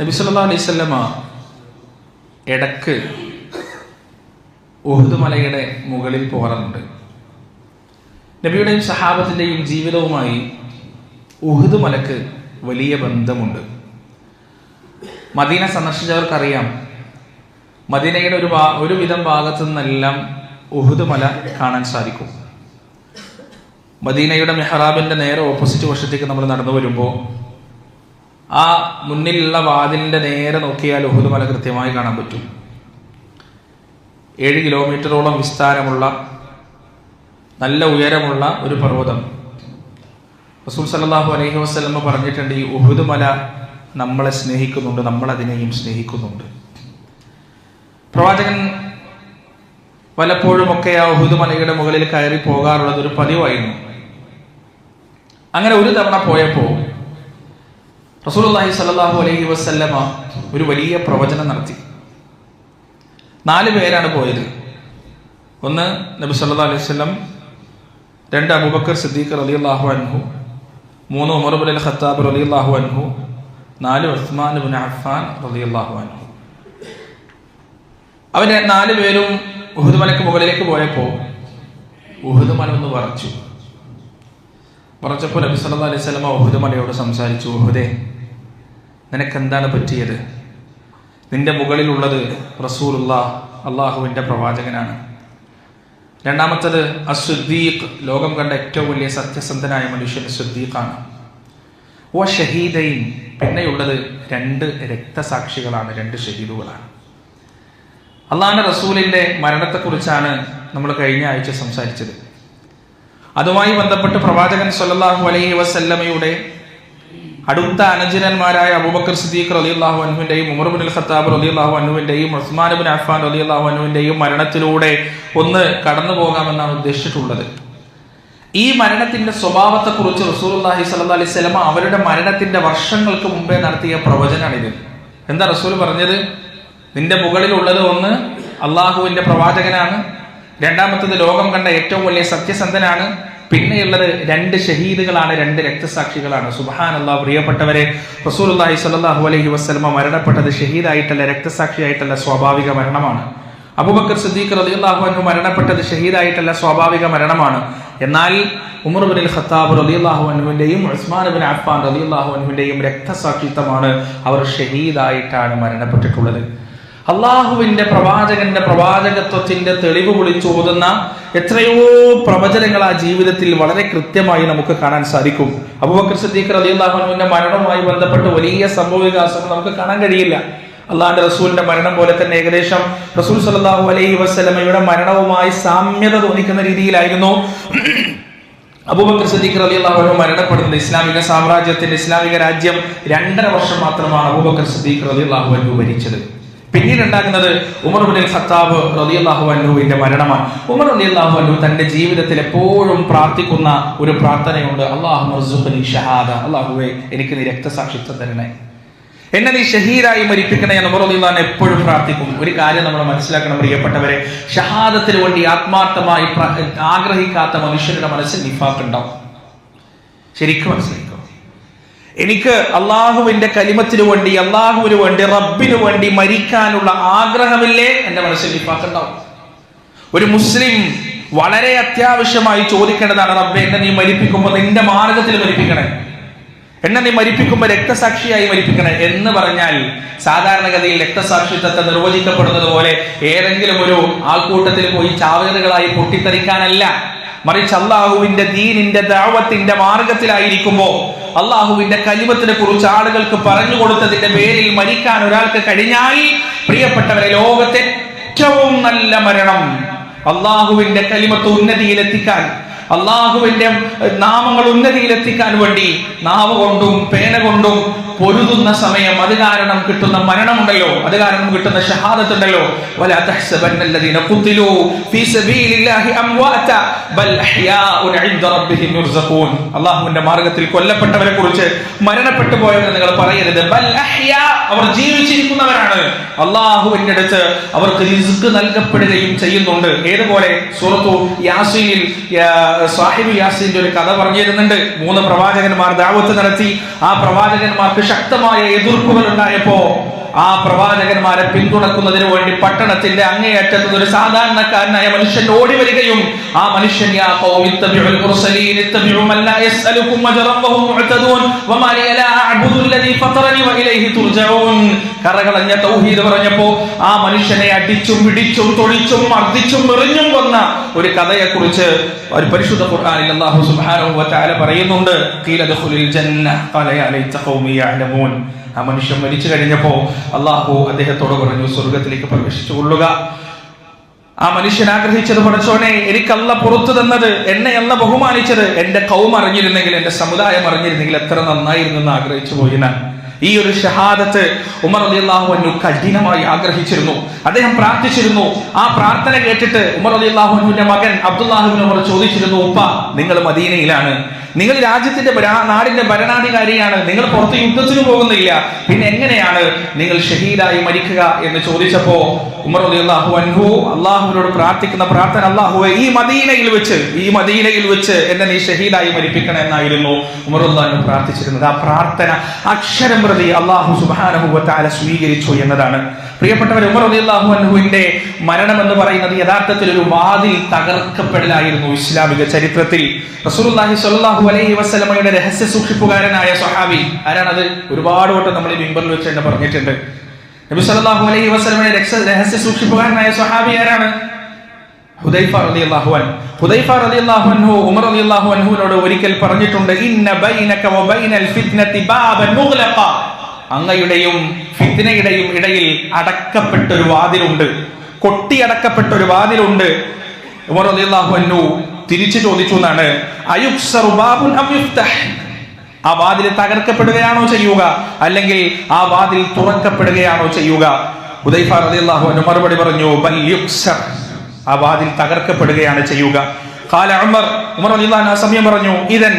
നബി സല്ലാ അലൈവല്ലമ ഇടയ്ക്ക് ഉഹുദ് മലയുടെ മുകളിൽ പോകാറുണ്ട്. നബിയുടെയും സഹാബത്തിന്റെയും ജീവിതവുമായി ഉഹുദ് മലക്ക് വലിയ ബന്ധമുണ്ട്. മദീന സന്ദർശിച്ചവർക്കറിയാം മദീനയുടെ ഒരു ഒരുവിധം ഭാഗത്തു നിന്നെല്ലാം ഉഹുദ് മല കാണാൻ സാധിക്കും. മദീനയുടെ മെഹ്റാബിന്റെ നേരെ ഓപ്പോസിറ്റ് വശത്തേക്ക് നമ്മൾ നടന്നു വരുമ്പോൾ ആ മുന്നിലുള്ള വാതിലിന്റെ നേരെ നോക്കിയാൽ ഉഹുദ് മല കൃത്യമായി കാണാൻ പറ്റും. ഏഴ് കിലോമീറ്ററോളം വിസ്താരമുള്ള നല്ല ഉയരമുള്ള ഒരു പർവതം. റസൂൽ സല്ലാഹു അലൈഹി വസ്ലമ പറഞ്ഞിട്ടുണ്ട് ഈ ഉഹുദ് മല നമ്മളെ സ്നേഹിക്കുന്നുണ്ട് നമ്മൾ അതിനെയും സ്നേഹിക്കുന്നുണ്ട്. പ്രവാചകൻ പലപ്പോഴുമൊക്കെ ആ ഉഹുദ് മലയുടെ മുകളിൽ കയറി പോകാറുള്ളത് ഒരു പതിവായിരുന്നു. അങ്ങനെ ഒരു തവണ പോയപ്പോൾ റസൂലുള്ളാഹി സ്വല്ലല്ലാഹു അലൈഹി വസല്ലമ ഒരു വലിയ പ്രവചനം നടത്തി. നാല് പേരാണ് പോയത്. ഒന്ന് നബി സല്ലല്ലാഹു അലൈഹി വസല്ലം രണ്ട് അബൂബക്കർ സിദ്ദീഖ് റളിയല്ലാഹു അൻഹു മൂന്ന് ഉമർ ഇബ്നുൽ ഖത്താബ് റളിയല്ലാഹു അൻഹു നാല് ഉസ്മാൻ ഇബ്നു അഫ്ഫാൻ റളിയല്ലാഹു അൻഹു. അവർ നാല് പേരും ഉഹുദ് മലക്ക് മുകളിലേക്ക് പോയപ്പോൾ ഉഹുദ് മല ഒന്ന് പറച്ചു പറച്ചപ്പോൾ നബി സല്ലല്ലാഹു അലൈഹി വസല്ലം ഉഹുദ് മലയോട് സംസാരിച്ചു ഉഹുദേ നിനക്ക് എന്താണ് പറ്റിയത്? നിന്റെ മുകളിലുള്ളത് റസൂലുള്ള അള്ളാഹുവിന്റെ പ്രവാചകനാണ്. രണ്ടാമത്തത് അസുദ്ദീഖ് ലോകം കണ്ട ഏറ്റവും വലിയ സത്യസന്ധനായ മനുഷ്യൻ സുദ്ദീഖാണ് ഓ ഷഹീദയും പിന്നെയുള്ളത് രണ്ട് രക്തസാക്ഷികളാണ് രണ്ട് ഷഹീദുകളാണ്. അള്ളാഹിന്റെ റസൂലിന്റെ മരണത്തെക്കുറിച്ചാണ് നമ്മൾ കഴിഞ്ഞ ആഴ്ച സംസാരിച്ചത്. അതുമായി ബന്ധപ്പെട്ട് പ്രവാചകൻ സല്ലാഹു അലൈഹി വസല്ലമയുടെ അടുത്ത അനുജനന്മാരായ അബൂബക്കർ സിദ്ദീഖ് റളിയല്ലാഹു അൻഹുവിന്റെയും ഉമർ ബിൻ ഖത്താബ് റളിയല്ലാഹു അൻഹുവിന്റെയും ഉസ്മാൻ ബിൻ അഫ്ഫാൻ റളിയല്ലാഹു അൻഹുവിന്റെയും മരണത്തിലൂടെ ഒന്ന് കടന്നു പോകാമെന്നാണ് ഉദ്ദേശിച്ചിട്ടുള്ളത്. ഈ മരണത്തിന്റെ സ്വഭാവത്തെക്കുറിച്ച് റസൂലുള്ളാഹി സ്വല്ലല്ലാഹി അലൈഹി സ്വലമ അവരുടെ മരണത്തിന്റെ വർഷങ്ങൾക്ക് മുമ്പേ നടത്തിയ പ്രവചനാണിത് എന്താ റസൂൽ പറഞ്ഞത്? നിന്റെ മുകളിലുള്ളത് ഒന്ന് അള്ളാഹുവിന്റെ പ്രവാചകനാണ്. രണ്ടാമത്തത് ലോകം കണ്ട ഏറ്റവും വലിയ സത്യസന്ധനാണ്. പിന്നെയുള്ളത് രണ്ട് ഷഹീദുകളാണ് രണ്ട് രക്തസാക്ഷികളാണ്. സുബഹാൻ അള്ളാഹ് പ്രിയപ്പെട്ടവരെ റസൂലുള്ളാഹി സ്വല്ലല്ലാഹു അലഹി വസ്ലമ മരണപ്പെട്ടത് ഷഹീദായിട്ടല്ല രക്തസാക്ഷിയായിട്ടല്ല സ്വാഭാവിക മരണമാണ്. അബൂബക്കർ സിദ്ദീഖ് റളിയല്ലാഹു അൻഹു മരണപ്പെട്ടത് ഷഹീദായിട്ടല്ല സ്വാഭാവിക മരണമാണ്. എന്നാൽ ഉമർ ബിൻ ഖത്താബ് റളിയല്ലാഹു അനുവിന്റെയും ഉസ്മാൻ ബിൻ അഫ്ഫാൻ റളിയല്ലാഹു അനുവിന്റെയും രക്തസാക്ഷിത്വമാണ് അവർ ഷഹീദായിട്ടാണ് മരണപ്പെട്ടിട്ടുള്ളത്. അള്ളാഹുവിന്റെ പ്രവാചകന്റെ പ്രവാചകത്വത്തിന്റെ തെളിവ് വിളിച്ചോതുന്ന എത്രയോ പ്രവചനങ്ങൾ ആ ജീവിതത്തിൽ വളരെ കൃത്യമായി നമുക്ക് കാണാൻ സാധിക്കും. അബൂബക്കർ സിദ്ദീഖ് അള്ളാഹുവിന്റെ മരണവുമായി ബന്ധപ്പെട്ട് വലിയ സംഭവ വികാസങ്ങൾ നമുക്ക് കാണാൻ കഴിയില്ല. അള്ളാഹിന്റെ റസൂലിന്റെ മരണം പോലെ തന്നെ ഏകദേശം റസൂൽ സല്ലല്ലാഹു അലൈഹി വസല്ലമയുടെ മരണവുമായി സാമ്യത തോന്നിക്കുന്ന രീതിയിലായിരുന്നു. അബൂബക്കർ സദീഖ് അലി അള്ളാഹു മരണപ്പെടുന്നത് ഇസ്ലാമിക സാമ്രാജ്യത്തിന്റെ ഇസ്ലാമിക രാജ്യം രണ്ടര വർഷം മാത്രമാണ് അബൂബക്കർ സദീഖ് അലി അള്ളാഹു ഭരിച്ചത്. പിന്നീട് ഉണ്ടാകുന്നത് ഉമർ ഉബിൻ ഖത്താബ് റളിയല്ലാഹു അൻഹുവിന്റെ മരണമാണ്. ഉമർ റളിയല്ലാഹു അൻഹു തന്റെ ജീവിതത്തിൽ എപ്പോഴും പ്രാർത്ഥിക്കുന്ന ഒരു പ്രാർത്ഥനയുണ്ട്. അള്ളാഹു ഷഹാദ. അള്ളാഹുവെ എനിക്ക് നീ രക്തസാക്ഷിത്വം തരണേ. എന്നെ നീ ഷഹീദായി മരിപ്പിക്കണേ എന്ന് മുറദില്ലാൻ എപ്പോഴും പ്രാർത്ഥിക്കും. ഒരു കാര്യം നമ്മൾ മനസ്സിലാക്കണം പ്രിയപ്പെട്ടവരെ. ഷഹാദത്തിന് വേണ്ടി ആത്മാർത്ഥമായി ആഗ്രഹിക്കാത്ത മനുഷ്യരുടെ മനസ്സിൽ നിഫാക്കുണ്ടാവും ശരിക്കും മനസ്സിലാക്കും എനിക്ക് അള്ളാഹുവിന്റെ കലിമത്തിന് വേണ്ടി അള്ളാഹുവിന് വേണ്ടി റബ്ബിന് വേണ്ടി മരിക്കാനുള്ള ആഗ്രഹമില്ലേ? എന്റെ മനസ്സിൽ ഇപ്പാക്കുണ്ടാവും ഒരു മുസ്ലിം വളരെ അത്യാവശ്യമായി ചോദിക്കേണ്ടതാണ് റബ്ബെ എന്നെ നീ മരിപ്പിക്കുമ്പോൾ നിന്റെ മാർഗത്തിൽ മരിപ്പിക്കണേ. എന്നെ നീ മരിപ്പിക്കുമ്പോൾ രക്തസാക്ഷിയായി മരിപ്പിക്കണേ. എന്ന് പറഞ്ഞാൽ സാധാരണഗതിയിൽ രക്തസാക്ഷിത്വത്തെ നിർവചിക്കപ്പെടുന്നത് പോലെ ഏതെങ്കിലും ഒരു ആൾക്കൂട്ടത്തിൽ പോയി ചാവേറുകളായി പൊട്ടിത്തെറിക്കാനല്ല. മറിച്ച് അള്ളാഹുവിന്റെ ദീനിന്റെ ദാവത്തിന്റെ മാർഗത്തിലായിരിക്കുമ്പോ അള്ളാഹുവിന്റെ കലിമത്തിനെ കുറിച്ച് ആളുകൾക്ക് പറഞ്ഞു കൊടുത്തതിന്റെ പേരിൽ മരിക്കാൻ ഒരാൾക്ക് കഴിഞ്ഞാൽ പ്രിയപ്പെട്ടവരെ ലോകത്തെ ഏറ്റവും നല്ല മരണം അള്ളാഹുവിന്റെ കലിമത്ത് ഉന്നതിയിലെത്തിക്കാൻ അള്ളാഹുവിന്റെ നാമങ്ങൾ ഉന്നതിയിലെത്തിക്കാൻ വേണ്ടി നാവ് കൊണ്ടും പേന കൊണ്ടും പൊരുതുന്ന സമയം അത് കാരണം കിട്ടുന്ന മരണമുണ്ടല്ലോ അത് കാരണം കിട്ടുന്ന ഷഹാദത്ത് ഉണ്ടല്ലോ വലാ അല്ലാഹുവിന്റെ മാർഗത്തിൽ കൊല്ലപ്പെട്ടവരെ കുറിച്ച് മരണപ്പെട്ടു പോയെന്ന് നിങ്ങൾ പറയരുത്. ബൽ അവർ ജീവിച്ചിരിക്കുന്നവരാണ്. അള്ളാഹുവിന്റെ അടുത്ത് അവർക്ക് റിസ്ക് നൽകപ്പെടുകയും ചെയ്യുന്നുണ്ട്. ഏതുപോലെ? സൂറത്തു യാസീനിൽ സാഹിബ് യാസീന്റെ ഒരു കഥ പറഞ്ഞു തരുന്നുണ്ട് മൂന്ന് പ്രവാചകന്മാർ ദാവത്ത് നടത്തി. ആ പ്രവാചകന്മാർക്ക് ശക്തമായ എതിർപ്പുകൾ ഉണ്ടായപ്പോ ആ പ്രവാചകന്മാരെ പിന്തുണക്കുന്നതിന് വേണ്ടി പട്ടണത്തിന്റെ അങ്ങേയറ്റത്ത് ഒരു സാധാരണക്കാരനായ മനുഷ്യൻ ഓടി വരികയും ആ മനുഷ്യൻ യാ ഖൗമി മുർസലീൻ ഇത്തബിഉ മൻ ലാ യസ്അലുക്കും അജ്റൻ മുഅ്തദൂൻ വമാ ലി ലാ അഅ്ബുദു വഇലൈഹി തുർജഊൻ. കറകളഞ്ഞ തൗഹീദ് പറഞ്ഞപ്പോ ആ മനുഷ്യനെ അടിച്ചും പിടിച്ചും തൊഴിച്ചും മർദ്ദിച്ചും എറിഞ്ഞും വന്ന ഒരു കഥയെ കുറിച്ച് ഒരു പരിശുദ്ധ ഖുർആനിൽ അല്ലാഹു സുബ്ഹാനഹു വ തആല പറയുന്നുണ്ട്. ഖീല ദഖുലിൽ ജന്ന ഖാല യാ ലൈത ഖൗമി യഅലമൂൻ. ആ മനുഷ്യൻ മരിച്ചു കഴിഞ്ഞപ്പോ അള്ളാഹു അദ്ദേഹത്തോട് പറഞ്ഞു സ്വർഗത്തിലേക്ക് പ്രവേശിച്ചു കൊള്ളുക. ആ മനുഷ്യൻ ആഗ്രഹിച്ചത് പഠിച്ചോനെ എനിക്കല്ല പുറത്തു തന്നത് എന്നെ അല്ല ബഹുമാനിച്ചത് എന്റെ കൗം അറിഞ്ഞിരുന്നെങ്കിൽ എന്റെ സമുദായം അറിഞ്ഞിരുന്നെങ്കിൽ എത്ര നന്നായിരുന്നു എന്ന് ആഗ്രഹിച്ചു പോയി ഞാൻ ഈ ഒരു ഷഹാദത്ത് ഉമർ അലി അന്നു കഠിനമായി ആഗ്രഹിച്ചിരുന്നു. അദ്ദേഹം പ്രാർത്ഥിച്ചിരുന്നു. ആ പ്രാർത്ഥന കേട്ടിട്ട് ഉമർ അലി അള്ളാഹുവിന്റെ മകൻ അബ്ദുല്ലാഹുബിൻ ഉമർ ചോദിച്ചിരുന്നു ഉപ്പ നിങ്ങൾ മദീനയിലാണ്. നിങ്ങൾ രാജ്യത്തിന്റെ നാടിന്റെ ഭരണാധികാരിയാണ്. നിങ്ങൾ പുറത്ത് യുദ്ധത്തിന് പോകുന്നില്ല. പിന്നെ എങ്ങനെയാണ് നിങ്ങൾ ഷഹീദായി മരിക്കുക? എന്ന് ചോദിച്ചപ്പോ ഉമർ അലി അള്ളാഹു അൻഹു അള്ളാഹുവിനോട് പ്രാർത്ഥിക്കുന്ന പ്രാർത്ഥന അള്ളാഹുവെ ഈ മദീനയിൽ വെച്ച് ഈ മദീനയിൽ വെച്ച് എന്നെ നീ ഷഹീദായി മരിപ്പിക്കണം എന്നായിരുന്നു ഉമർ അള്ളാഹു പ്രാർത്ഥിച്ചിരുന്നത്. ആ പ്രാർത്ഥന അക്ഷരം പ്രതി അള്ളാഹു സുബാനഹുവത്താല സ്വീകരിച്ചു എന്നതാണ്. പ്രിയപ്പെട്ടവർ ഉമർ അലി അള്ളാഹു അൻഹുവിന്റെ മരണം എന്ന് പറയുന്നത് യഥാർത്ഥത്തിൽ ഒരു വാതിൽ തകർക്കപ്പെടലായിരുന്നു ഇസ്ലാമിക ചരിത്രത്തിൽ. സ്വല്ലല്ലാഹു അലൈഹി വസല്ലമയുടെ രഹസ്യ സൂക്ഷിപ്പുകാരനായ സ്വഹാബി ആരാണത്? ഒരുപാട് വട്ടം നമ്മൾ ഈ മിമ്പറിൽ വെച്ച് തന്നെ പറഞ്ഞിട്ടുണ്ട്. നബി സല്ലാഹു അലൈഹി വസ്ലമയുടെ രഹസ്യ സൂക്ഷിപ്പുകാരനായ സ്വഹാബി ആരാണ്? ഹുദൈഫ ഹുദൈഫ ഉമർ ഒരിക്കൽ പറഞ്ഞിട്ടുണ്ട് ഇന്ന ബൈനക വബൈനൽ ഫിത്നതി ബാബൻ മുഗ്ലഖ. ഫിത്നയുടെയും ഇടയിൽ അടക്കപ്പെട്ട ഒരു വാതിലുണ്ട്. കൊട്ടിയടക്കപ്പെട്ട ഒരു വാതിലുണ്ട്. ഉമർ റളിയല്ലാഹു അൻഹു തിരിച്ചു ചോദിച്ചു എന്നാണ് അം ആ വാതിൽ തകർക്കപ്പെടുകയാണോ ചെയ്യുക അല്ലെങ്കിൽ ആ വാതിൽ തുറക്കപ്പെടുകയാണോ ചെയ്യുക? ഉദൈഫ റളിയല്ലാഹു അൻഹു മറുപടി പറഞ്ഞു ബൽ ആ വാതിൽ തകർക്കപ്പെടുകയാണ് ചെയ്യുക قال عمر ഉമർ റളിയല്ലാഹു അൻഹു ആ സമയം പറഞ്ഞു ഇദൻ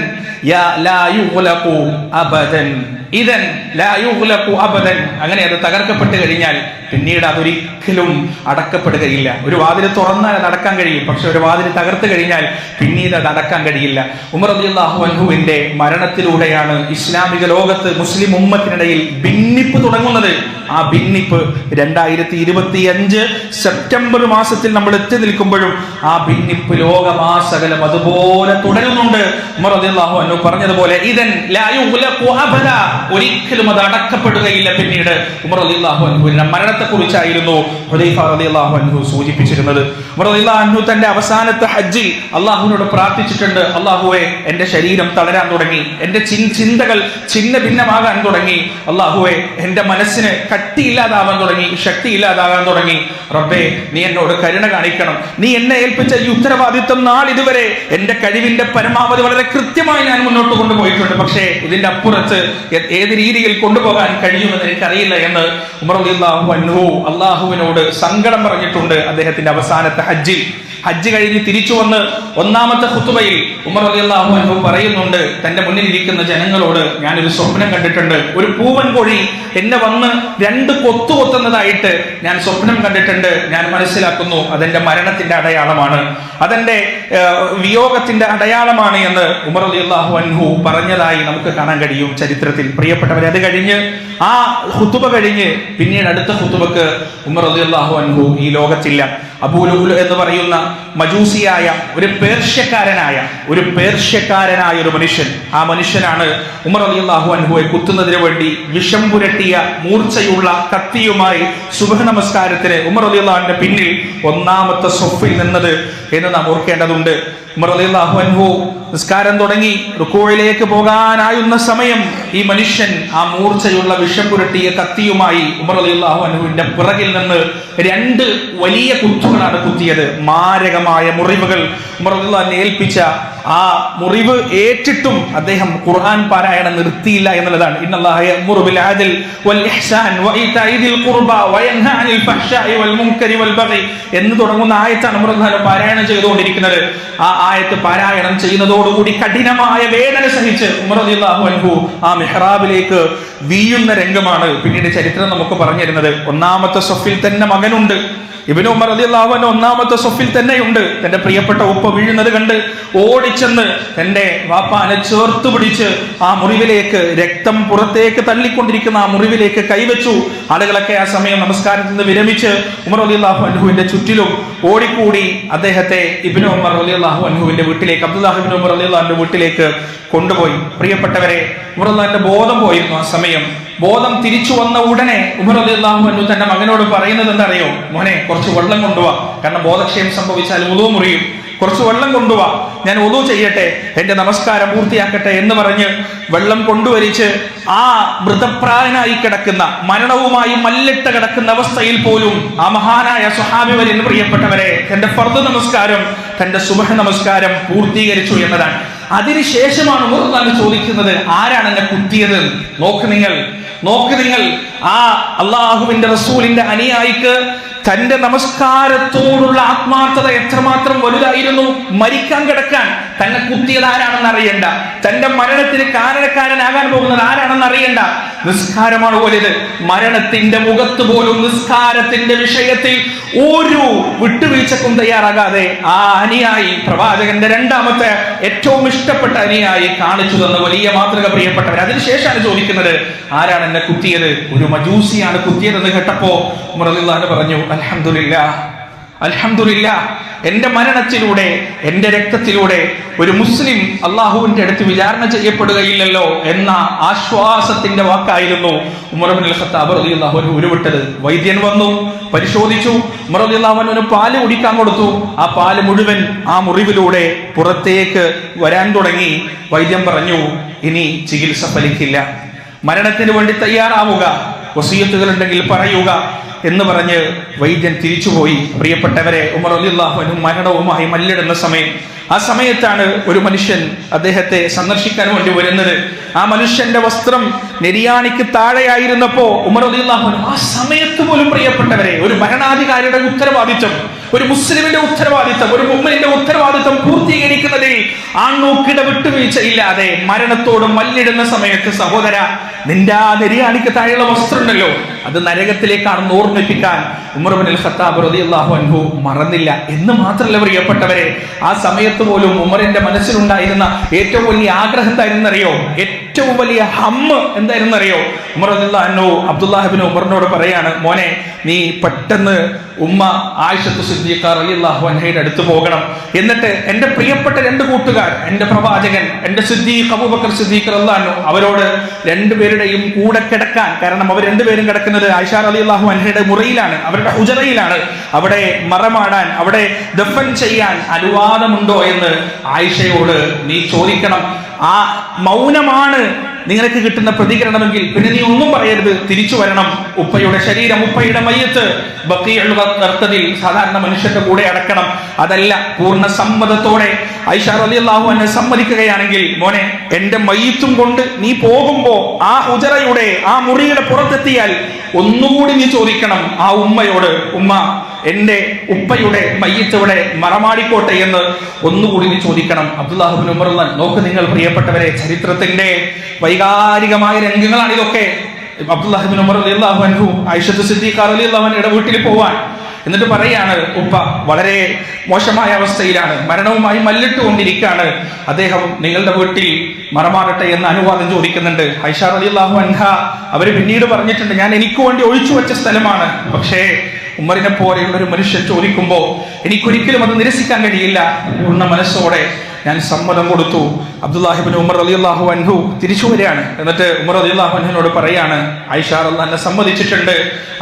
യാ ലാ യുഗ്ലഖു അബദൻ ഇദൻ ലാ യുഗ്ലഖു അബദൻ അങ്ങനെ അത് തകർക്കപ്പെട്ട് കഴിഞ്ഞാൽ പിന്നീട് അതൊരിക്കലും അടക്കപ്പെടുകയില്ല ഒരു വാതിൽ തുറന്നാൽ അത് അടക്കാൻ കഴിയും പക്ഷെ ഒരു വാതിൽ തകർത്ത് കഴിഞ്ഞാൽ പിന്നീട് അത് അടക്കാൻ കഴിയില്ല ഉമർ റളിയല്ലാഹു അൻഹുവിന്റെ മരണത്തിലൂടെയാണ് ഇസ്ലാമിക ലോകത്ത് മുസ്ലിം ഉമ്മത്തിനിടയിൽ ഭിന്നിപ്പ് തുടങ്ങുന്നത് ആ ഭിന്നിപ്പ് രണ്ടായിരത്തി ഇരുപത്തി അഞ്ച് സെപ്റ്റംബർ മാസത്തിൽ നമ്മൾ എത്തി നിൽക്കുമ്പോഴും ആ ഭിന്നിപ്പ് ലോകമാസകലം അതുപോലെ തുടരുന്നുണ്ട്. പറഞ്ഞതുപോലെ ഇതൻ ഒരിക്കലും അത് അടക്കപ്പെടുകയില്ല പിന്നീട്. ഉമർ റളിയല്ലാഹു അൻഹുവിന്റെ മരണത്തെ കുറിച്ചായിരുന്നു അൻഹു സൂചിപ്പിച്ചിരുന്നത്. ഉമർ അൻഹു തന്റെ അവസാനത്തെ ഹജ്ജിൽ അള്ളാഹുവിനോട് പ്രാർത്ഥിച്ചിട്ടുണ്ട്. അള്ളാഹുവെ എന്റെ ശരീരം തളരാൻ തുടങ്ങി. എന്റെ ചിന്തകൾ ഛിന്ന ഭിന്നമാകാൻ തുടങ്ങി. അള്ളാഹുവെ എന്റെ മനസ്സിന് കട്ടിയില്ലാതാവാൻ തുടങ്ങി ശക്തി ഇല്ലാതാകാൻ തുടങ്ങി. റബ്ബേ നീ എന്നോട് കരുണ കാണിക്കണം. നീ എന്നെ ഏൽപ്പിച്ച ഈ ഉത്തരവാദിത്വം നാളിതുവരെ എന്റെ കഴിവിന്റെ പരമാവധി വളരെ കൃത്യമായി ഞാൻ മുന്നോട്ട് കൊണ്ടുപോയിട്ടുണ്ട്. പക്ഷേ ഇതിന്റെ അപ്പുറത്ത് ഏത് രീതിയിൽ കൊണ്ടുപോകാൻ കഴിയുമെന്ന് എനിക്കറിയില്ല എന്ന് ഉമർ അള്ളാഹുവിനോട് സങ്കടം പറഞ്ഞിട്ടുണ്ട് അദ്ദേഹത്തിന്റെ അവസാനത്തെ ഹജ്ജിൽ. ഹജ്ജ് കഴിഞ്ഞ് തിരിച്ചു വന്ന് ഒന്നാമത്തെ ഖുത്തുബയിൽ ഉമർ റളിയല്ലാഹു അൻഹു പറയുന്നുണ്ട് തന്റെ മുന്നിൽ ഇരിക്കുന്ന ജനങ്ങളോട് ഞാൻ ഒരു സ്വപ്നം കണ്ടിട്ടുണ്ട്. ഒരു പൂവൻ കോഴി എന്നെ വന്ന് രണ്ട് കൊത്തു കൊത്തുന്നതായിട്ട് ഞാൻ സ്വപ്നം കണ്ടിട്ടുണ്ട്. ഞാൻ മനസ്സിലാക്കുന്നു അതെന്റെ മരണത്തിന്റെ അടയാളമാണ്. അതെന്റെ വിയോഗത്തിന്റെ അടയാളമാണ് എന്ന് ഉമർ അലി അള്ളാഹു അൻഹു പറഞ്ഞതായി നമുക്ക് കാണാൻ കഴിയും ചരിത്രത്തിൽ. പ്രിയപ്പെട്ടവരെ അത് കഴിഞ്ഞ് ആ ഹുത്തുബ കഴിഞ്ഞ് പിന്നീട് അടുത്ത ഹുത്തുബക്ക് ഉമർ അലി അള്ളാഹു അൻഹു ഈ ലോകത്തില്ല. അബൂലുൽ എന്ന് പറയുന്ന മജൂസിയായ ഒരു പേർഷ്യക്കാരനായ ഒരു പേർഷ്യക്കാരനായ ഒരു മനുഷ്യൻ. ആ മനുഷ്യനാണ് ഉമർ അലിയല്ലാഹു അൻഹുവെ കുത്തുന്നതിന് വേണ്ടി വിഷം പുരട്ടിയ മൂർച്ചയുള്ള കത്തിയുമായി സുബഹ നമസ്കാരത്തിന് ഉമർ അലിയല്ലാഹുവിന്റെ പിന്നിൽ ഒന്നാമത്തെ സൊഫിൽ നിന്നത് എന്ന് നാം ഓർക്കേണ്ടതുണ്ട്. നിസ്കാരം തുടങ്ങി റുക്കോയിലേക്ക് പോകാനായുന്ന സമയം ഈ മനുഷ്യൻ ആ മൂർച്ചയുള്ള വിഷം പുരട്ടിയ കത്തിയുമായി ഉമർ അലിയല്ലാഹു അൻഹുവിന്റെ പിറകിൽ നിന്ന് രണ്ട് വലിയ കുത്തുകളാണ് കുത്തിയത്. മാരകമായ മുറിവുകൾ ഉമർ അലിയല്ലാഹുവിനെ ഏൽപ്പിച്ച ആ മുറിവ് ഏറ്റിട്ടും അദ്ദേഹം ഖുർആൻ പാരായണം നിർത്തിയില്ല എന്നുള്ളതാണ്. എന്ന് തുടങ്ങുന്ന ആയത്താണ് അലിയല്ലാഹു പാരായണം ചെയ്തുകൊണ്ടിരിക്കുന്നത്. ആ ആയത്ത് പാരായണം ചെയ്യുന്നതോടുകൂടി കഠിനമായ വേദന സഹിച്ച് അൻഹു ആ മെഹ്റാബിലേക്ക് വീഴുന്ന രംഗമാണ് പിന്നീട് ചരിത്രം നമുക്ക് പറഞ്ഞു തരുന്നത് ഒന്നാമത്തെ സൊഫിൽ തന്നെ മകനുണ്ട്. ഇബിന് ഉമർ അലി അള്ളാഹുവിന്റെ ഒന്നാമത്തെ സൊഫിൽ തന്നെയുണ്ട്. തന്റെ പ്രിയപ്പെട്ട ഉപ്പ വീഴുന്നത് കണ്ട് ഓടിച്ചെന്ന് തന്റെ വാപ്പാനെ ചേർത്ത് പിടിച്ച് ആ മുറിവിലേക്ക് രക്തം പുറത്തേക്ക് തള്ളിക്കൊണ്ടിരിക്കുന്ന ആ മുറിവിലേക്ക് കൈവച്ചു. ആളുകളൊക്കെ ആ സമയം നമസ്കാരത്തിൽ നിന്ന് വിരമിച്ച് ഉമർ അലി അള്ളാഹു അൻഹുവിന്റെ ചുറ്റിലും ഓടിക്കൂടി അദ്ദേഹത്തെ ഇബിന് ഉമർ അലി അള്ളാഹു അൻഹുവിന്റെ വീട്ടിലേക്ക് അബ്ദുല്ലാഹിബിൻ ഉമർ അലി അള്ളാഹുവിന്റെ വീട്ടിലേക്ക് കൊണ്ടുപോയി. പ്രിയപ്പെട്ടവരെ ഉമർ അള്ളാഹിന്റെ ബോധം പോയിരുന്നു ആ സമയം. ബോധം തിരിച്ചു വന്ന ഉടനെ ഉമർ അള്ളാഹു അന്നു തന്റെ മകനോട് പറയുന്നത് എന്തറിയോ മോനെ കുറച്ച് വെള്ളം കൊണ്ടുപോവാ കാരണം ബോധക്ഷയം സംഭവിച്ചാൽ ഉളു മുറിയും. കുറച്ച് വെള്ളം കൊണ്ടുവാ. ഞാൻ ഉളു ചെയ്യട്ടെ എന്റെ നമസ്കാരം പൂർത്തിയാക്കട്ടെ എന്ന് പറഞ്ഞ് വെള്ളം കൊണ്ടുവരിച്ച് ആ മൃതപ്രായനായി കിടക്കുന്ന മരണവുമായി മല്ലിട്ട് കിടക്കുന്ന അവസ്ഥയിൽ പോലും ആ മഹാനായ സുഹാബിവരിൽ പ്രിയപ്പെട്ടവരെ തന്റെ ഫർദ് നമസ്കാരം തന്റെ സുബഹ നമസ്കാരം പൂർത്തീകരിച്ചു എന്നതാണ്. അതിനുശേഷമാണ് ഉമർദാൻ ചോദിക്കുന്നത് ആരാണ് എന്നെ കുത്തിയത്? നോക്ക് നിങ്ങൾ നോക്ക് നിങ്ങൾ. ആ അള്ളാഹുവിന്റെ റസൂലിന്റെ അനുയായിക്ക് തന്റെ നമസ്കാരത്തോടുള്ള ആത്മാർത്ഥത എത്രമാത്രം വലുതായിരുന്നു. മരിക്കാൻ കിടക്കാൻ. തന്നെ കുത്തിയത് ആരാണെന്ന് അറിയണ്ട. തന്റെ മരണത്തിന് കാരണക്കാരനാകാൻ പോകുന്നത് ആരാണെന്ന് അറിയണ്ട. നിസ്കാരമാണ് വലുത് മരണത്തിന്റെ മുഖത്ത് പോലും നിസ്കാരത്തിന്റെ വിഷയത്തിൽ ഒരു വിട്ടുവീഴ്ചക്കും തയ്യാറാകാതെ ആ അനുയായി പ്രവാചകന്റെ രണ്ടാമത്തെ ഏറ്റവും ഇഷ്ടപ്പെട്ട അനിയായി കാണിച്ചു തന്ന വലിയ മാതൃക പ്രിയപ്പെട്ടവർ അതിനുശേഷമാണ് ചോദിക്കുന്നത് ആരാണ് എന്നെ കുത്തിയത്? ഒരു മജൂസിയാണ് കുത്തിയതെന്ന് കേട്ടപ്പോ മുറലില്ലാന്ന് പറഞ്ഞു അൽഹംദുലില്ല അൽഹംദുലില്ല എന്റെ മരണത്തിലൂടെ എന്റെ രക്തത്തിലൂടെ ഒരു മുസ്ലിം അള്ളാഹുവിന്റെ അടുത്ത് വിചാരണ ചെയ്യപ്പെടുകയില്ലല്ലോ എന്ന ആശ്വാസത്തിന്റെ വാക്കായിരുന്നു ഉമർബിൻ ഖത്താബ് റളിയല്ലാഹു അൻഹു ഉരുവിട്ടത്. വൈദ്യൻ വന്നു പരിശോധിച്ചു. ഉമർ റളിയല്ലാഹു അള്ളാഹുവിന് പാൽ കുടിക്കാൻ കൊടുത്തു. ആ പാൽ മുഴുവൻ ആ മുറിവിലൂടെ പുറത്തേക്ക് വരാൻ തുടങ്ങി. വൈദ്യം പറഞ്ഞു ഇനി ചികിത്സ ഫലിക്കില്ല. മരണത്തിന് വേണ്ടി തയ്യാറാവുക. വസീയത്തുകൾ ഉണ്ടെങ്കിൽ പറയുക. എന്ന് പറഞ്ഞ് വൈദ്യൻ തിരിച്ചുപോയി. പ്രിയപ്പെട്ടവരെ ഉമർ അലിള്ളാഹുവിനും മരണവുമായി മല്ലിടുന്ന സമയം. ആ സമയത്താണ് ഒരു മനുഷ്യൻ അദ്ദേഹത്തെ സന്ദർശിക്കാൻ വേണ്ടി വരുന്നത്. ആ മനുഷ്യന്റെ വസ്ത്രം നെരിയാണിക്ക് താഴെയായിരുന്നപ്പോ ഉമർ അലിള്ളാഹു ആ സമയത്ത് പോലും പ്രിയപ്പെട്ടവരെ ഒരു ഭരണാധികാരിയുടെ ഉത്തരവാദിത്വം ഒരു മുസ്ലിമിന്റെ ഉത്തരവാദിത്തം ഒരു മുമ്മിന്റെ ഉത്തരവാദിത്തം പൂർത്തീകരിക്കുന്നതിൽ ആൺനോക്കിട വിട്ടുവീഴ്ചയില്ലാതെ മരണത്തോട് മല്ലിടുന്ന സമയത്ത് സഹോദര നിന്റെ ആ നെരിയാണിക്ക് താഴെയുള്ള വസ്ത്രം ഉണ്ടല്ലോ അത് നരകത്തിലേക്കാണെന്ന് ഓർമ്മിപ്പിക്കാൻ ഉമർബിൻ ഖത്താബ് റളിയല്ലാഹു അൻഹു മറന്നില്ല. എന്ന് മാത്രമല്ല പ്രിയപ്പെട്ടവരെ ആ സമയത്ത് പോലും ഉമറിന്റെ മനസ്സിലുണ്ടായിരുന്ന ഏറ്റവും വലിയ ആഗ്രഹം എന്തായിരുന്നു അറിയോ ഏറ്റവും വലിയ ഹമ്മ് എന്തായിരുന്നു അറിയോ ഉമർ റളിയല്ലാഹു അൻഹു അബ്ദുല്ലാഹിബിൻ ഉമറിനോട് പറയാണ് മോനെ നീ പെട്ടെന്ന് ഉമ്മ ആയിഷത്ത് സിദ്ദീഖ് അലി അള്ളാഹു അൻഹയുടെ അടുത്ത് പോകണം. എന്നിട്ട് എന്റെ പ്രിയപ്പെട്ട രണ്ട് കൂട്ടുകാർ എന്റെ പ്രവാചകൻ എന്റെ സിദ്ദീഖ് അബൂബക്കർ സിദ്ദീഖ് അൻഹു അവരോട് രണ്ടുപേരുടെയും കൂടെ കിടക്കാൻ കാരണം അവർ രണ്ടുപേരും കിടക്കുന്നത് അലി അള്ളാഹു അൻഹയുടെ മുറിയിലാണ് അവരുടെ ഹുജറയിലാണ്. അവിടെ മറമാടാൻ അവിടെ ദഫൻ ചെയ്യാൻ അനുവാദമുണ്ടോ എന്ന് ആയിഷയോട് നീ ചോദിക്കണം. ആ മൗനമാണ് നിങ്ങൾക്ക് കിട്ടുന്ന പ്രതികരണമെങ്കിൽ പിന്നെ നീ ഒന്നും പറയരുത്. തിരിച്ചു വരണം. ഉപ്പയുടെ ശരീരം ഉപ്പയുടെ മയ്യത്ത്. ബക്കിയുള്ള നർത്തതിൽ സാധാരണ മനുഷ്യന്റെ കൂടെ അടക്കണം. അതല്ല പൂർണ സമ്മതത്തോടെ. ഐഷ അള്ളാഹു എന്നെ സമ്മതിക്കുകയാണെങ്കിൽ മോനെ എന്റെ മയ്യത്തും കൊണ്ട് നീ പോകുമ്പോ ആ ഉജറയുടെ ആ മുറിയുടെ പുറത്തെത്തിയാൽ ഒന്നുകൂടി നീ ചോദിക്കണം ആ ഉമ്മയോട് ഉമ്മ എന്റെ ഉപ്പയുടെ മയ്യത്തവിടെ മറമാടിക്കോട്ടെ എന്ന് ഒന്നുകൂടി ചോദിക്കണം. അബ്ദുല്ലാഹുബിൻ ഉമർ നോക്ക് നിങ്ങൾ പ്രിയപ്പെട്ടവരെ ചരിത്രത്തിന്റെ വൈകാരികമായ രംഗങ്ങളാണ് ഇതൊക്കെ. അബ്ദുല്ലാഹിബിൻ ഉമർ അലിയല്ലാഹു അൻഹു ഐഷത്ത് സിദ്ദീഖ് അലിയല്ലാഹു അൻഹയുടെ വീട്ടിൽ പോവാൻ. എന്നിട്ട് പറയാണ് ഉപ്പ വളരെ മോശമായ അവസ്ഥയിലാണ് മരണവുമായി മല്ലിട്ട് കൊണ്ടിരിക്കുകയാണ് അദ്ദേഹം നിങ്ങളുടെ വീട്ടിൽ മറമാറട്ടെ എന്ന് അനുവാദം ചോദിക്കുന്നുണ്ട്. ഐഷാർ അലി അള്ളാഹു അൻഹ അവർ പിന്നീട് പറഞ്ഞിട്ടുണ്ട് ഞാൻ എനിക്ക് വേണ്ടി ഒഴിച്ചു വെച്ച സ്ഥലമാണ്. പക്ഷേ ഉമ്മറിനെ പോലെയുള്ള ഒരു മനുഷ്യൻ ചോദിക്കുമ്പോൾ എനിക്കൊരിക്കലും അത് നിരസിക്കാൻ കഴിയില്ല പൂർണ മനസ്സോടെ ഞാൻ സമ്മതം കൊടുത്തു. അബ്ദുല്ലാഹിബിൻ ഉമർ അലി അള്ളാഹു അൻഹു തിരിച്ചു വരികയാണ്. എന്നിട്ട് ഉമർ അലി അള്ളാഹു അൻഹുനോട് പറയാണ് ഐഷാർ എന്നെ സമ്മതിച്ചിട്ടുണ്ട്.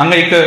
അങ്ങേക്ക്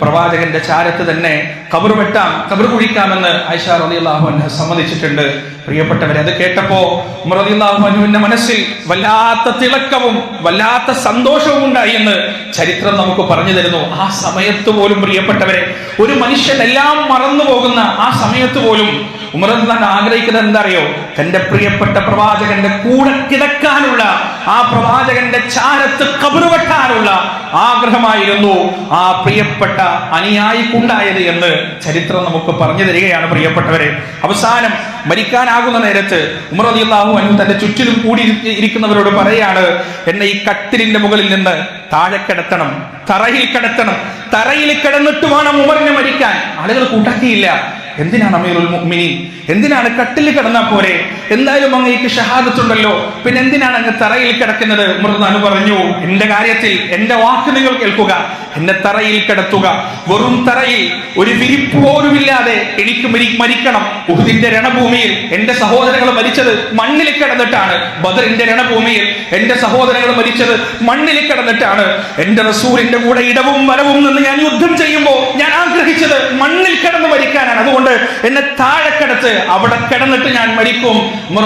പ്രവാചകന്റെ ചാരത്ത് തന്നെ കബർ വെട്ടാം കബർ കുഴിക്കാമെന്ന് ഐഷാർ അലി അള്ളാഹു അൻഹ സമ്മതിച്ചിട്ടുണ്ട്. പ്രിയപ്പെട്ടവരെ അത് കേട്ടപ്പോ ഉമർ അലി അള്ളാഹു അൻഹുവിന്റെ മനസ്സിൽ വല്ലാത്ത തിളക്കവും വല്ലാത്ത സന്തോഷവും ഉണ്ടായി എന്ന് ചരിത്രം നമുക്ക് പറഞ്ഞു തരുന്നു. ആ സമയത്ത് പോലും പ്രിയപ്പെട്ടവരെ ഒരു മനുഷ്യൻ എല്ലാം മറന്നു പോകുന്ന ആ സമയത്ത് പോലും അൻഹു ആഗ്രഹിക്കുന്നത് എന്തറിയോ തന്റെ പ്രിയപ്പെട്ട പ്രവാചകന്റെ കൂടെ കിടക്കാനുള്ള ആ പ്രവാചകന്റെ ചാരത്ത് കബറുവെട്ടാനുള്ള ആഗ്രഹമായിരുന്നു ആ പ്രിയപ്പെട്ട അനുയായിക്കുണ്ടായത് എന്ന് ചരിത്രം നമുക്ക് പറഞ്ഞു തരികയാണ് പ്രിയപ്പെട്ടവരെ. അവസാനം മരിക്കാനാകുന്ന നേരത്ത് ഉമർ റളിയല്ലാഹു അൻഹു തന്റെ ചുറ്റിലും കൂടി ഇരി- ഇരിക്കുന്നവരോട് പറയാണ് എന്നെ ഈ കട്ടിലിന്റെ മുകളിൽ നിന്ന് താഴെ കിടത്തണം തറയിൽ കിടത്തണം തറയിൽ കിടന്നിട്ട് വേണം ഉമറിനെ മരിക്കാൻ. ആളുകൾ കൂട്ടാക്കിയില്ല. എന്തിനാണ് അമീറുൽ മുഅ്മിനീൻ? എന്തിനാണ് കട്ടിൽ കിടന്നാ പോരെ? എന്തായാലും അങ്ങേക്ക് ഷഹാദത്തുണ്ടല്ലോ. പിന്നെ എന്തിനാണ് അങ്ങ് തറയിൽ കിടക്കുന്നത്? ഉമർദാന് പറഞ്ഞു എന്റെ കാര്യത്തിൽ എന്റെ വാക്ക് നിങ്ങൾ കേൾക്കുക. എന്നെ തറയിൽ കിടത്തുക. വെറും തറയിൽ ഒരു വിരിപ്പ് പോലുമില്ലാതെ എനിക്ക് മരിക്കണം. ഉഹുദിന്റെ രണഭൂമിയിൽ എന്റെ സഹോദരങ്ങൾ മരിച്ചത് മണ്ണിൽ കിടന്നിട്ടാണ്. ബദറിന്റെ രണഭൂമിയിൽ എന്റെ സഹോദരങ്ങൾ മരിച്ചത് മണ്ണിൽ കിടന്നിട്ടാണ്. എന്റെ റസൂലിന്റെ കൂടെ ഇടവും വരവും നിന്ന് ഞാൻ യുദ്ധം ചെയ്യുമ്പോൾ ഞാൻ ആഗ്രഹിച്ചത് മണ്ണിൽ കിടന്ന് മരിക്കാനാണ്. അതുകൊണ്ട് എന്നെ താഴെ കിടത്ത് അവിടെ കിടന്നിട്ട് ഞാൻ മരിക്കും. ഉമർ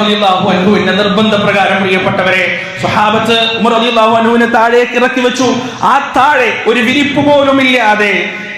നിർബന്ധ പ്രകാരം പ്രിയപ്പെട്ടവരെ സ്വഹാബത്ത് ഉമർ അൻഹുവിനെ താഴേക്ക് ഇറക്കി വെച്ചു. ആ താഴെ ഒരു വിരിപ്പ് പോലും ഇല്ലാതെ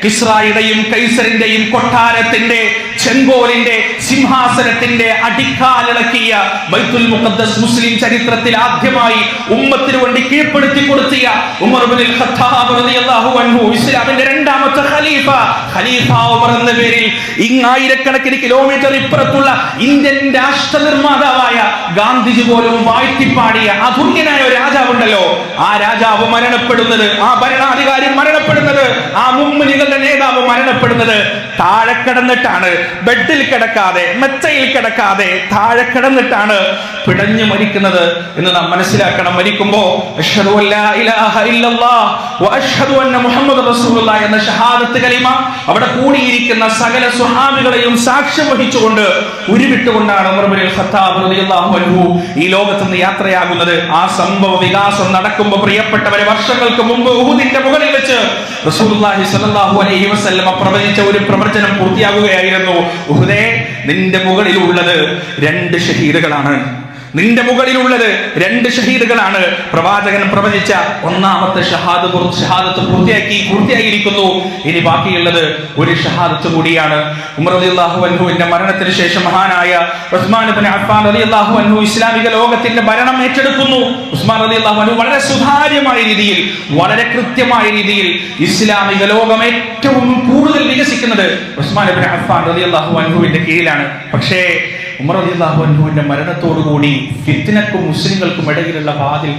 കിസ്രായുടെയും കൈസറിന്റെയും കൊട്ടാരത്തിന്റെ ചെങ്കോലിന്റെ സിംഹാസനത്തിന്റെ അടിക്കാലിളക്കിയ ബൈത്തുൽ മുഖദ്ദസ് മുസ്ലിം ചരിത്രത്തിൽ ആദ്യമായി ഉമ്മത്തിന് വേണ്ടി കീഴ്പ്പെടുത്തി കൊടുത്തിയ ഉമർ ഇബ്നുൽ ഖത്താബ് റളിയല്ലാഹു അൻഹു ഇസ്ലാമിന്റെ രണ്ടാമത്തെ ഖലീഫ. ഖലീഫ ഉമർ എന്ന പേരിൽ ഇങ്ങായിരക്കണക്കിന് കിലോമീറ്റർ ഇപ്പുറത്തുള്ള ഇന്ത്യൻ രാഷ്ട്ര നിർമ്മാതാവായ ഗാന്ധിജി പോലും വാഴ്ത്തിപ്പാടിയ അതുല്യനായ ഒരു രാജാവുണ്ടല്ലോ. ആ രാജാവ് മരണപ്പെടുന്നത് ആ ഭരണാധികാരി മരണപ്പെടുന്നത് ആ മുമ്മിനികളുടെ നേതാവ് മരണപ്പെടുന്നത് താഴെ കിടന്നിട്ടാണ്. ബെഡിൽ കിടക്കാതെ മെച്ചയിൽ കിടക്കാതെ താഴെ കിടന്നിട്ടാണ് പിടഞ്ഞു മരിക്കുന്നത് എന്ന് നാം മനസ്സിലാക്കണം. മരിക്കുമ്പോ എന്ന ഷഹാദത്ത് കലിമ അവിടെ കൂടിയിരിക്കുന്ന സകല സ്വഹാബികളെയും സാക്ഷ്യം വഹിച്ചുകൊണ്ട് ഉരുവിട്ടുകൊണ്ടാണ് ഈ ലോകത്ത് നിന്ന് യാത്രയാകുന്നത്. ആ സംഭവ വികാസം നടക്കുമ്പോൾ പ്രിയപ്പെട്ടവരെ വർഷങ്ങൾക്ക് മുമ്പ് ഉഹുദിന്റെ മുകളിൽ വെച്ച് സ്വല്ലല്ലാഹു അലൈഹി വസല്ലമ പ്രവചിച്ച ഒരു പ്രവചനം പൂർത്തിയാകുകയായിരുന്നു. ഉഹുദേ നിന്റെ മുകളിലുള്ളത് രണ്ട് ഷഹീദുകളാണ്. നിന്റെ മുകളിലുള്ളത് രണ്ട് ഷഹീദുകളാണ്. പ്രവാചകൻ പ്രവചിച്ച ഒന്നാമത്തെ ഷഹാദ് ഷഹാദത്ത് പൂർത്തിയാക്കി പൂർത്തിയായിരിക്കുന്നു. ഇനി ബാക്കിയുള്ളത് ഒരു ഷഹാദത്ത് കൂടിയാണ്. ഉമർ റളിയല്ലാഹു അൻഹുവിന്റെ മരണത്തിന് ശേഷം മഹാനായ ഉസ്മാൻ അഫ്ഫാൻ അള്ളാഹു അൻഹു ഇസ്ലാമിക ലോകത്തിന്റെ ഭരണം ഏറ്റെടുക്കുന്നു. ഉസ്മാൻ റളിയല്ലാഹു അൻഹു വളരെ സുതാര്യമായ രീതിയിൽ വളരെ കൃത്യമായ രീതിയിൽ ഇസ്ലാമിക ലോകം ഏറ്റവും കൂടുതൽ വികസിക്കുന്നത് ഉസ്മാൻ അഫ്ഫാൻ അള്ളാഹു അൻഹുവിന്റെ കീഴിലാണ്. പക്ഷേ ഉമർ അലി അൻഹുവിന്റെ മരണത്തോടുകൂടി ഫിത്തിനക്കും മുസ്ലിങ്ങൾക്കും ഇടയിലുള്ള വാതിൽ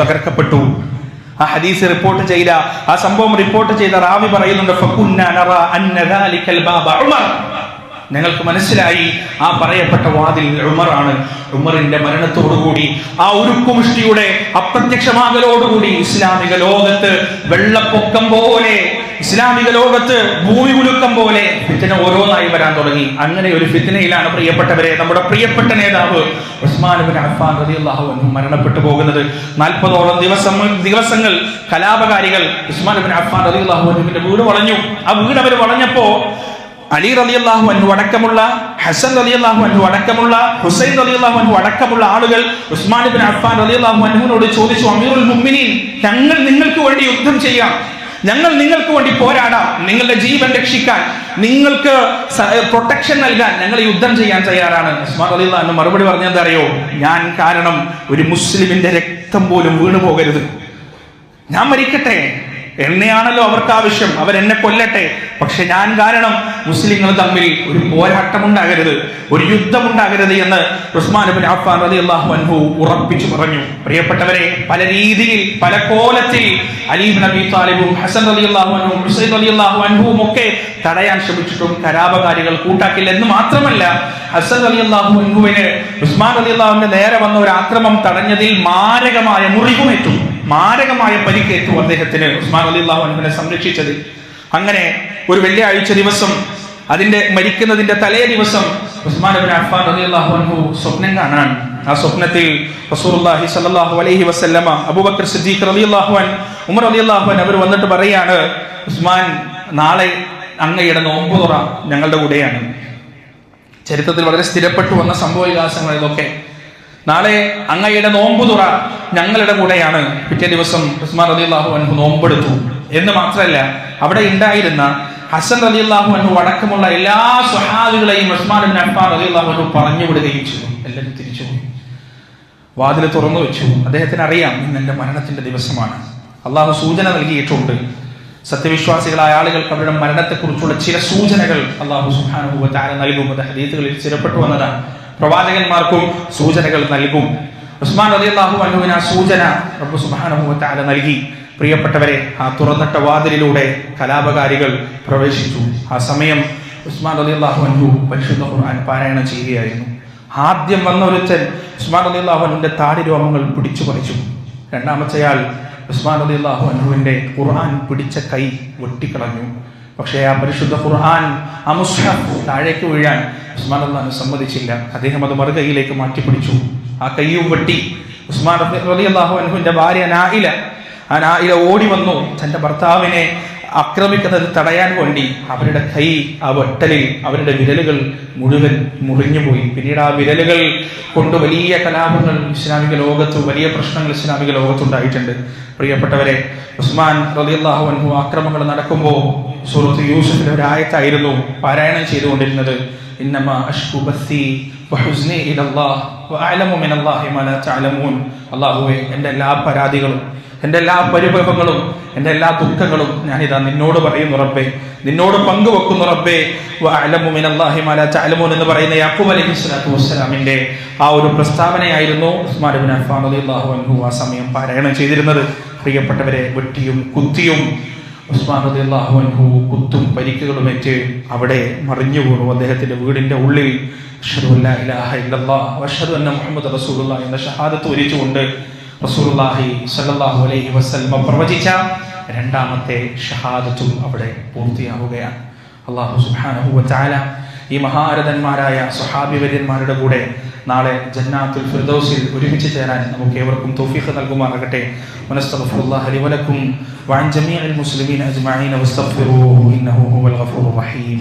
തകർക്കപ്പെട്ടു. ആ ഹദീസ് റിപ്പോർട്ട് ചെയ്ത ആ സംഭവം റിപ്പോർട്ട് ചെയ്ത റാവി പറയുന്നുണ്ട് ഞങ്ങൾക്ക് മനസ്സിലായി ആ പറയപ്പെട്ട വാതിൽ ഉമറാണ് ഉമറിന്റെ മരണത്തോടുകൂടി ആ ഉരുക്കുമുഷ്ടിയുടെ അപ്രത്യക്ഷമാകലോടുകൂടി ഇസ്ലാമിക ലോകത്ത് വെള്ളപ്പൊക്കം പോലെ ഇസ്ലാമിക ലോകത്ത് ഭൂമി കുലുക്കം പോലെ ഫിത്തിന ഓരോന്നായി വരാൻ തുടങ്ങി. അങ്ങനെ ഒരു ഫിത്തിനയിലാണ് പ്രിയപ്പെട്ടവരെ നമ്മുടെ പ്രിയപ്പെട്ട നേതാവ് ഉസ്മാൻ ബിൻ അഫ്ഫാൻ റളിയല്ലാഹു അൻഹു മരണപ്പെട്ടു പോകുന്നത്. നാൽപ്പതോളം ദിവസം ദിവസങ്ങൾ കലാപകാരികൾ ഉസ്മാൻ ബിൻ അഫ്ഫാൻ റളിയല്ലാഹു വീട് വളഞ്ഞു. ആ വീട് അവർ വളഞ്ഞപ്പോ അലി റളിയല്ലാഹു അൻഹു അടക്കമുള്ള ഹസൻ റളിയല്ലാഹു അൻഹു അടക്കമുള്ള ഹുസൈൻ റളിയല്ലാഹു അൻഹു അടക്കമുള്ള ആളുകൾ ഉസ്മാൻ ഇബ്നു അഫ്ഫാൻ റളിയല്ലാഹു അൻഹുവിനോട് ചോദിച്ചു അമീറുൽ മുഅ്മിനീൻ ഞങ്ങൾ നിങ്ങൾക്ക് വേണ്ടി യുദ്ധം ചെയ്യാം. ഞങ്ങൾ നിങ്ങൾക്ക് വേണ്ടി പോരാടാം. നിങ്ങളുടെ ജീവൻ രക്ഷിക്കാൻ നിങ്ങൾക്ക് പ്രൊട്ടക്ഷൻ നൽകാൻ ഞങ്ങൾ യുദ്ധം ചെയ്യാൻ തയ്യാറാണ്. ഉസ്മാൻ അലി അൻഹു മറുപടി പറഞ്ഞത് അറിയോ ഞാൻ കാരണം ഒരു മുസ്ലിമിന്റെ രക്തം പോലും വീണു പോകരുത് ഞാൻ മരിക്കട്ടെ. എന്നെയാണല്ലോ അവർക്ക് ആവശ്യം. അവരെന്നെ കൊല്ലട്ടെ. പക്ഷെ ഞാൻ കാരണം മുസ്ലിങ്ങൾ തമ്മിൽ ഒരു പോരാട്ടം ഉണ്ടാകരുത് ഒരു യുദ്ധം ഉണ്ടാകരുത് എന്ന് ഉസ്മാൻ അബിൻ അഫ്ഫാൻ അള്ളാഹു അൻഹു ഉറപ്പിച്ചു പറഞ്ഞു. പ്രിയപ്പെട്ടവരെ പല രീതിയിൽ പല കോലത്തിൽ അലീബ് നബി താലിബും ഹസൻ അലി അള്ളാഹു അൻഹും ഹുസൈൻ അലി അള്ളാഹു അൻഹുവും ഒക്കെ തടയാൻ ശ്രമിച്ചിട്ടും കരാപകാരികൾ കൂട്ടാക്കില്ല എന്ന് മാത്രമല്ല ഹസൻ അലി അള്ളാഹു അൻഹുവിന് ഉസ്മാൻ അലി അള്ളാഹുവിന്റെ നേരെ വന്ന ഒരു ആക്രമം തടഞ്ഞതിൽ മാരകമായ മുറിവുമേറ്റു. മാരകമായ പരിക്കേറ്റു അദ്ദേഹത്തിന്. ഉസ്മാൻ അലിള്ളാഹു അൻഹുവിനെ സംരക്ഷിച്ചത്. അങ്ങനെ ഒരു വെള്ളിയാഴ്ച ദിവസം അതിന്റെ മരിക്കുന്നതിന്റെ തലേ ദിവസം ഉസ്മാൻ അബിൻ അഫ്ഫാൻ റളിയല്ലാഹു അൻഹു സ്വപ്നം കാണാൻ. ആ സ്വപ്നത്തിൽ റസൂലുള്ളാഹി സ്വല്ലല്ലാഹു അലൈഹി വസല്ലമ അബൂബക്കർ സിദ്ദീഖ് റളിയല്ലാഹു അൻ ഉമർ റളിയല്ലാഹു അൻ അവർ വന്നിട്ട് പറയാണ് ഉസ്മാൻ നാളെ അങ്ങയുടെ നോമ്പ് തുറ ഞങ്ങളുടെ കൂടെയാണ്. ചരിത്രത്തിൽ വളരെ സ്ഥിരപ്പെട്ടു വന്ന സംഭവ വികാസങ്ങൾ ഇതൊക്കെ. നാളെ അങ്ങയുടെ നോമ്പ് തുറ ഞങ്ങളുടെ കൂടെയാണ്. പിറ്റേ ദിവസം ഉസ്മാൻ അലി അള്ളാഹു അൻഹു നോമ്പെടുത്തു. എന്ന് മാത്രമല്ല അവിടെ ഉണ്ടായിരുന്ന ഹസൻ അലി അള്ളാഹു അൻഹു അടക്കമുള്ള എല്ലാ സ്വഹാദികളെയും ഉസ്മാൻ ഇബ്നു അലി അള്ളാഹു അൻഹു പറഞ്ഞു വിടുകയും ചെയ്തു. എല്ലാവരും തിരിച്ചു വാതിൽ തുറന്നു വെച്ചു. അദ്ദേഹത്തിന് അറിയാം ഇന്ന് എന്റെ മരണത്തിന്റെ ദിവസമാണ്. അള്ളാഹു സൂചന നൽകിയിട്ടുണ്ട്. സത്യവിശ്വാസികളായ ആളുകൾക്ക് അവരുടെ മരണത്തെക്കുറിച്ചുള്ള ചില സൂചനകൾ അള്ളാഹു സുഹാനുഭവത്താരം താര നൽകും. അത് ഹരീത്തുകളിൽ സ്ഥിരപ്പെട്ടു വന്നതാണ്. പ്രവാചകന്മാർക്കും സൂചനകൾ നൽകും. ഉസ്മാൻ അലി അനുവിന് ആ സൂചന റബ്ബു നൽകി. പ്രിയപ്പെട്ടവരെ ആ തുറന്നിട്ട വാതിലിലൂടെ കലാപകാരികൾ പ്രവേശിച്ചു. ആ സമയം ഉസ്മാൻ അലി അള്ളാഹു അൻഹു പരിശുദ്ധ ഖുർആൻ പാരായണം ചെയ്യുകയായിരുന്നു. ആദ്യം വന്ന ഒരുത്തൻ ഉസ്മാൻ അലി അള്ളാഹു താടി രോമങ്ങൾ പിടിച്ചു പറിച്ചു. രണ്ടാമത്തെയാൾ ഉസ്മാൻ അലി അള്ളാഹു അൻഹുവിന്റെ ഖുർആൻ പിടിച്ച കൈ വെട്ടിക്കളഞ്ഞു. പക്ഷേ ആ പരിശുദ്ധ ഖുർആൻ ആ മുസ്ഹഫ് താഴേക്ക് വീഴാൻ ഉസ്മാൻ അള്ളാഹു സമ്മതിച്ചില്ല. അദ്ദേഹം അത് മറുകൈയിലേക്ക് മാറ്റിപ്പിടിച്ചു. ആ കയ്യും വെട്ടി. ഉസ്മാൻ അലി അള്ളാഹു അനുഹുവിന്റെ ഭാര്യ നായില ആ നായില ഓടി വന്നു. തന്റെ ഭർത്താവിനെ ആക്രമിക്കുന്നത് തടയാൻ വേണ്ടി അവരുടെ കൈ ആ വെട്ടലിൽ അവരുടെ വിരലുകൾ മുഴുവൻ മുറിഞ്ഞുപോയി പിന്നീട് ആ വിരലുകൾ കൊണ്ട് വലിയ കലാപങ്ങൾ ഇസ്ലാമിക ലോകത്ത് വലിയ പ്രശ്നങ്ങൾ ഇസ്ലാമിക ലോകത്തുണ്ടായിട്ടുണ്ട്. പ്രിയപ്പെട്ടവരെ ഉസ്മാൻ റളിയല്ലാഹു അൻഹു ആക്രമങ്ങൾ നടക്കുമ്പോൾ സൂറത്ത് യൂസഫിന്റെ ഒരായത്തായിരുന്നു പാരായണം ചെയ്തുകൊണ്ടിരുന്നത്. ഇന്നമ അഷ്കു ബസ്സി മിനല്ലാഹി മാ ലാ അല്ലാഹുവേ എന്റെ എല്ലാ പരാതികളും എന്റെ എല്ലാ പരിഭവങ്ങളും എന്റെ എല്ലാ ദുഃഖങ്ങളും ഞാനിതാ നിന്നോട് പറയുന്നു റബ്ബേ. നിന്നോട് പങ്കുവെക്കുന്നു റബ്ബേ. എന്ന് പറയുന്ന യാക്കൂബ് അലൈഹി സ്വലാത്തു വസ്സലാമിന്റെ ആ ഒരു പ്രസ്താവനയായിരുന്നു ഉസ്മാൻ അൻഹു ആ സമയം പാരായണം ചെയ്തിരുന്നത്. പ്രിയപ്പെട്ടവരെ വെട്ടിയും കുത്തിയും ഉസ്മാൻ റളിയല്ലാഹു അൻഹു കുത്തും പരിക്കുകളുമേറ്റ് അവിടെ മറിഞ്ഞു വീണു അദ്ദേഹത്തിന്റെ വീടിന്റെ ഉള്ളിൽ മുഹമ്മദ് എന്ന ഷഹാദത്ത് ഒരിച്ചുകൊണ്ട് റസൂലുള്ളാഹി അലൈഹി വസല്ലം പ്രവചിച്ച രണ്ടാമത്തെ ഷഹാദത്തും അവിടെ പൂർത്തിയാവുകയാണ്. അള്ളാഹു സുബ്ഹാനഹു ഈ മഹാരഥന്മാരായ സ്വഹാബിവര്യന്മാരുടെ കൂടെ നാളെ ജന്നാത്തുൽ ഫിർദൗസിൽ ഒരുമിച്ച് ചേരാൻ നമുക്ക് ഏവർക്കും തൗഫീഖ് നൽകുമാറാകട്ടെ. വനസ്തഗ്ഫിറുല്ലാഹ ലി വലക്കും വഅൻ മുസ്ലിമീന അജ്മഈൻ വസ്തഗ്ഫിറൂഹു ഇന്നഹു ഹുവൽ ഗഫൂറുർ റഹീം.